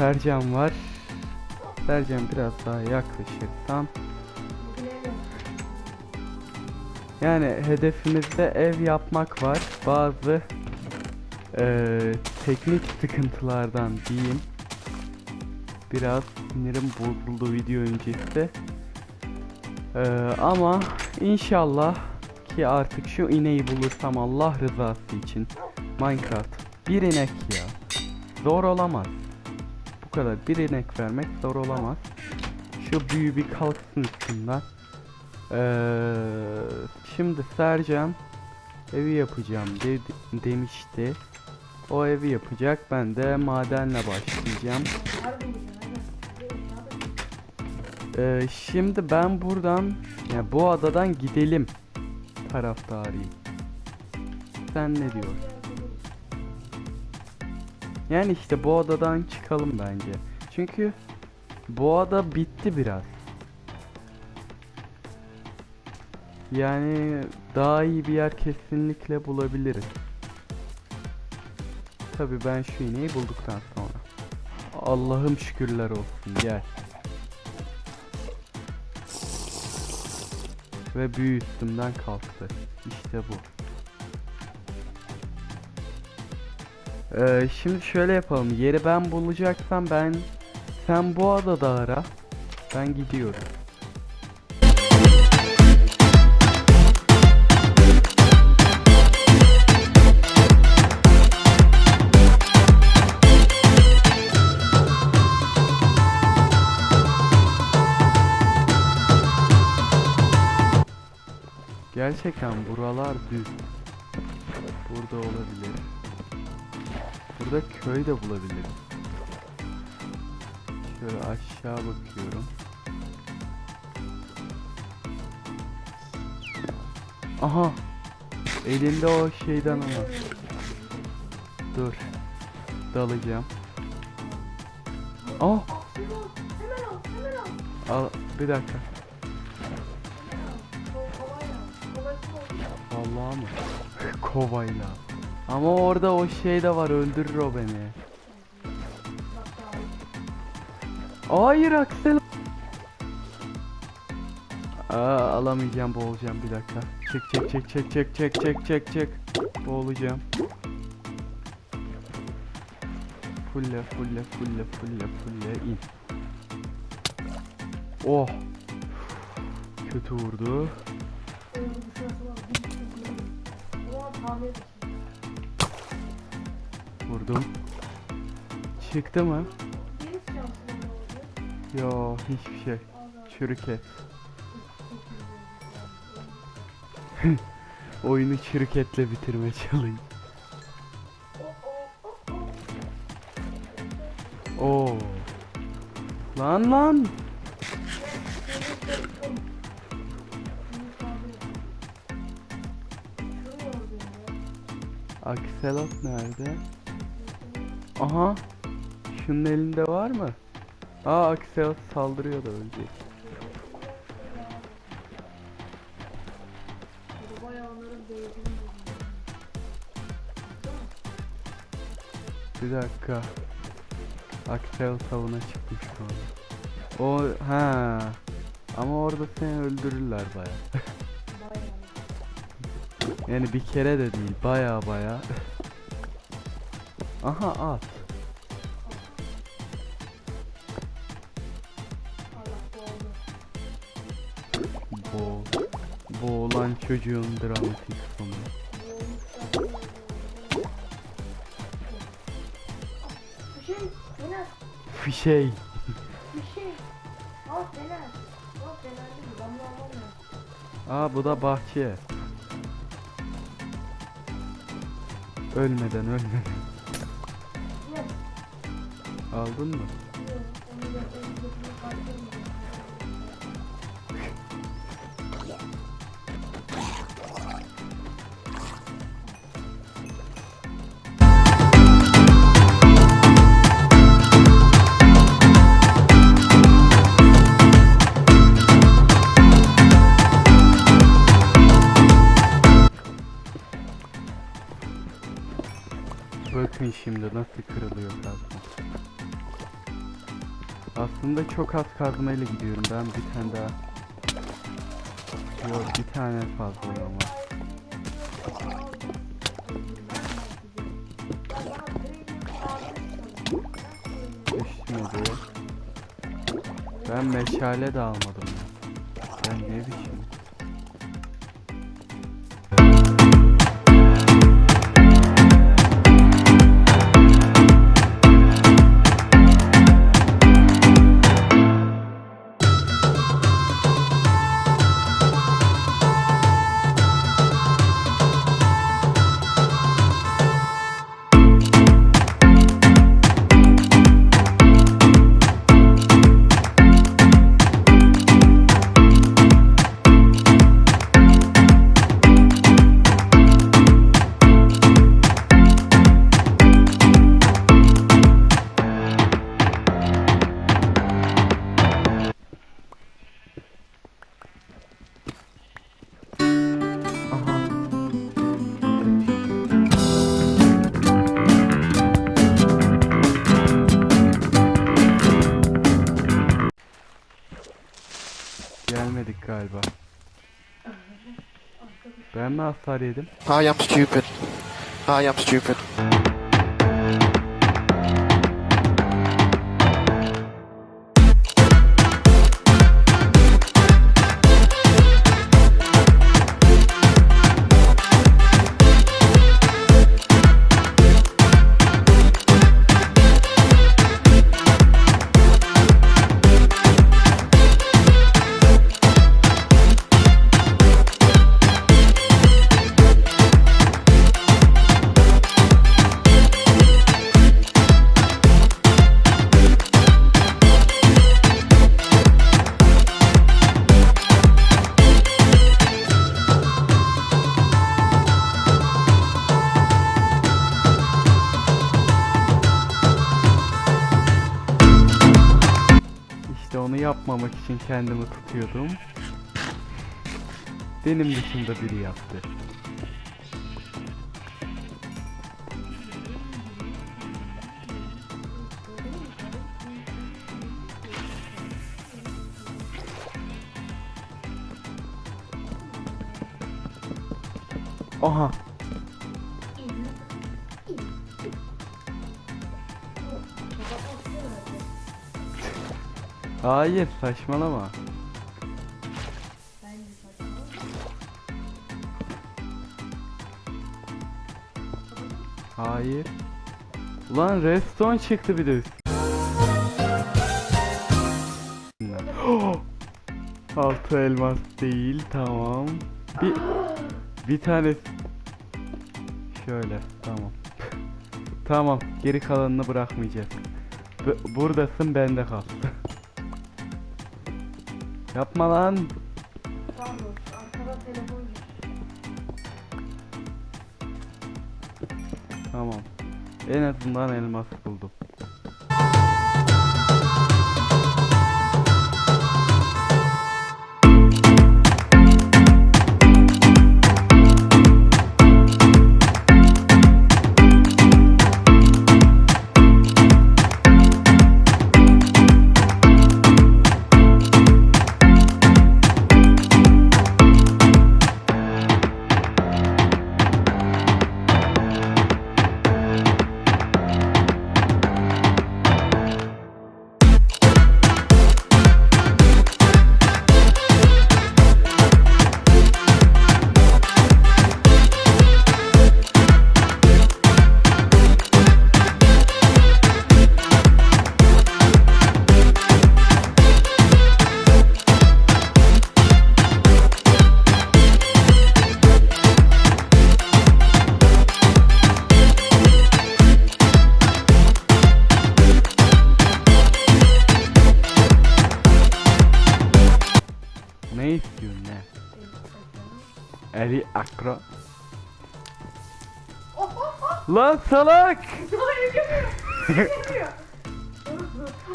Sercan var. Sercan biraz daha yaklaşırsan. Yani hedefimizde ev yapmak var. Bazı eee, teknik sıkıntılardan diyeyim. Biraz sinirim bozuldu video öncesi. Eee, ama inşallah ki artık şu ineği bulursam Allah rızası için Minecraft bir inek ya zor olamaz bu kadar bir inek vermek zor olamaz şu büyü bir kalksın üstünden Eee, şimdi Sercan evi yapacağım dedi, demişti o evi yapacak ben de madenle başlayacağım Eee, şimdi ben buradan ya bu adadan gidelim taraftarıyım. Sen ne diyorsun? Yani işte bu adadan çıkalım bence. Çünkü bu ada bitti biraz. Yani daha iyi bir yer kesinlikle bulabiliriz. Tabi ben şu ineği bulduktan sonra. Allah'ım şükürler olsun gel. Ve büyü üstümden kalktı. İşte bu. Ee, şimdi şöyle yapalım. Yeri ben bulacaksam ben sen bu adada ara. Ben gidiyorum. Gerçekten buralar düz. Burada olabilir. Burada köy de bulabilirim. Şöyle aşağı bakıyorum. Aha. Elinde o şeyden ama. Dur. Dalacağım. Oh. Al bir dakika. Vallahi mı? Kovayla. Ama orada o şey de var öldürür o beni. Hayır Aksel. Aa, alamayacağım boğulacağım bir dakika. Çek çek çek çek çek çek çek çek çek. Boğulacağım. Fulle fulle fulle fulle fulle in. Oh. Kötü vurdu. Vurdum. Çıktı mı? Yo hiçbir şey. Çürük et. Oyunu çürük etle bitirme challenge. Oo. Lan lan. Akselot nerede? Aha. Şunun elinde var mı? Aa Akselot saldırıyor da ölecek. Bir dakika. Akselot avına çıkmış bu arada. O ha. Ama orada seni öldürürler baya. Yani bir kere de değil baya baya. Aha at. Bo boğulan çocuğun dramatik sonu. Şey, Fişey. bir şey. Al Fener. Al Fener değil, ben bunu alamıyorum. Aa bu da bahçe. Ölmeden ölmeden. Aldın mı? Aslında çok az kazmayla gidiyorum. Ben bir tane daha. Yok bir tane fazla ama. Düşmedi. Ben meşale de almadım hasar yedim? I am stupid. I am stupid. Yapmamak için kendimi tutuyordum. Benim dışımda biri yaptı. Aha. Hayır saçmalama. Hayır. Ulan redstone çıktı bir de. Altı elmas değil tamam. Bir bir tane şöyle tamam. tamam geri kalanını bırakmayacağız. Bu- buradasın bende kal. Yapma lan. Pardon. Arkada telefon. Tamam. En azından elmas buldum. Eri akro. Oh oh oh. Lan salak! Hayır yapıyorum. Yapıyor.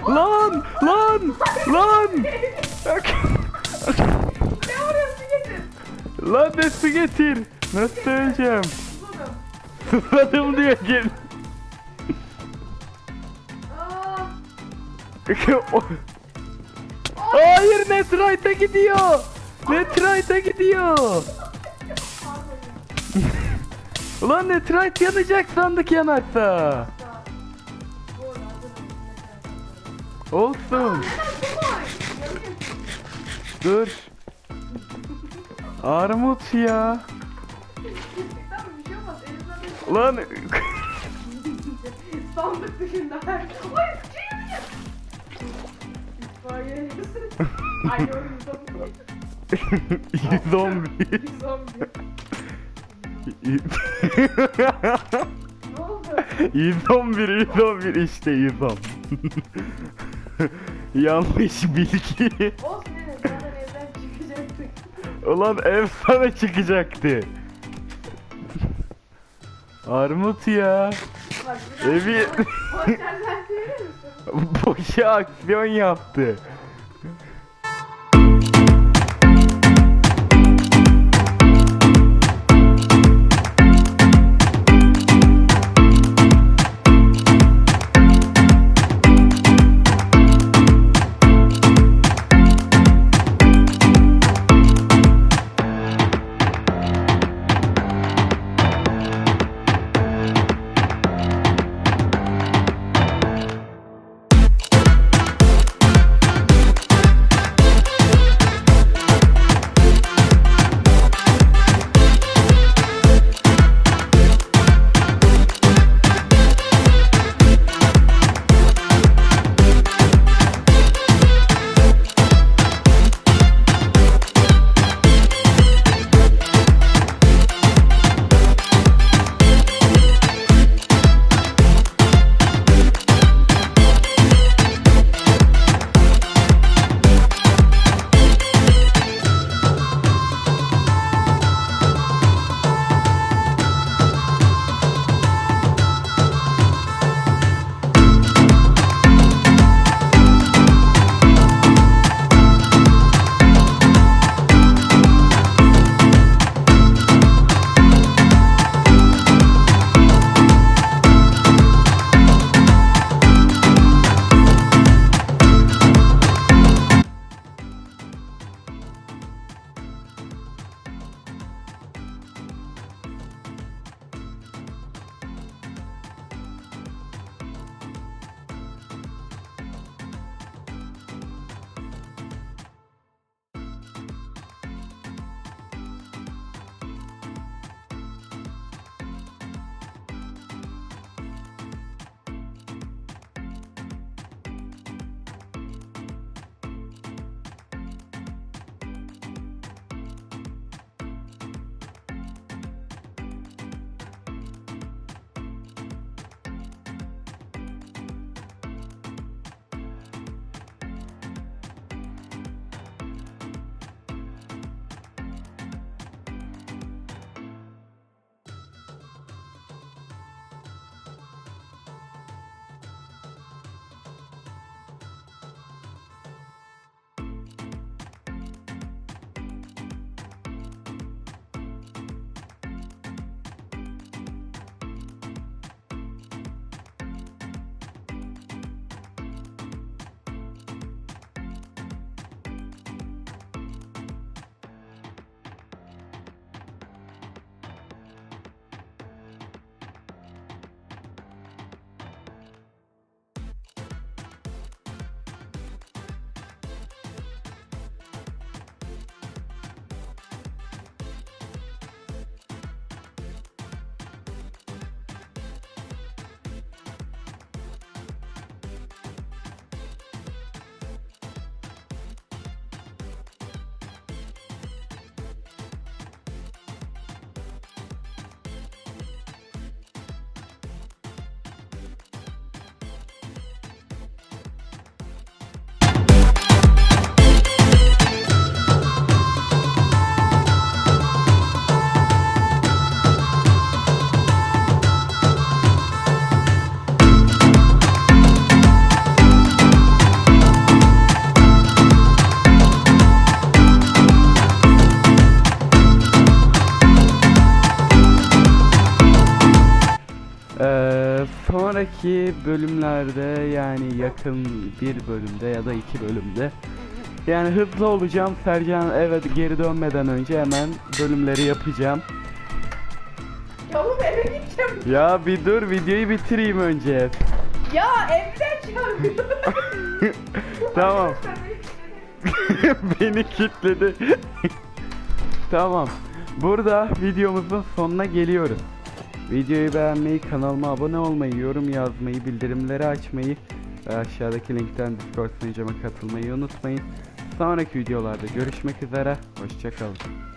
Lan! Lan! Lan! Ne arıyorsun getir. Lan ne su getir? Nasıl söyleyeceğim? Susadım diyor gel. Hayır Netrite'a gidiyor. Netrite'a gidiyor. Ulan Netrite yanacak sandık yanakta. Olsun. Dur. Armut ya. Şey Ulan sandık dışında her şey. Oy kutuyu İtfaiye. Ay yorum zombi. 111. Ne oldu? 111 111 işte 110. Yanlış bilgi. Olsun evet zaten evden çıkacaktık. Ulan ev sana çıkacaktı. Armut ya. Bak bir daha Evi- Posterden çevirir misin? Boşa aksiyon yaptı. Sonraki bölümlerde yani yakın bir bölümde ya da iki bölümde yani hızlı olacağım Sercan evet geri dönmeden önce hemen bölümleri yapacağım. Ya oğlum eve gideceğim. Ya bir dur videoyu bitireyim önce. Ya evden çağırıyor. tamam. Beni kilitledi. tamam. Burada videomuzun sonuna geliyoruz. Videoyu beğenmeyi, kanalıma abone olmayı, yorum yazmayı, bildirimleri açmayı ve aşağıdaki linkten Discord sunucuma katılmayı unutmayın. Sonraki videolarda görüşmek üzere. Hoşçakalın.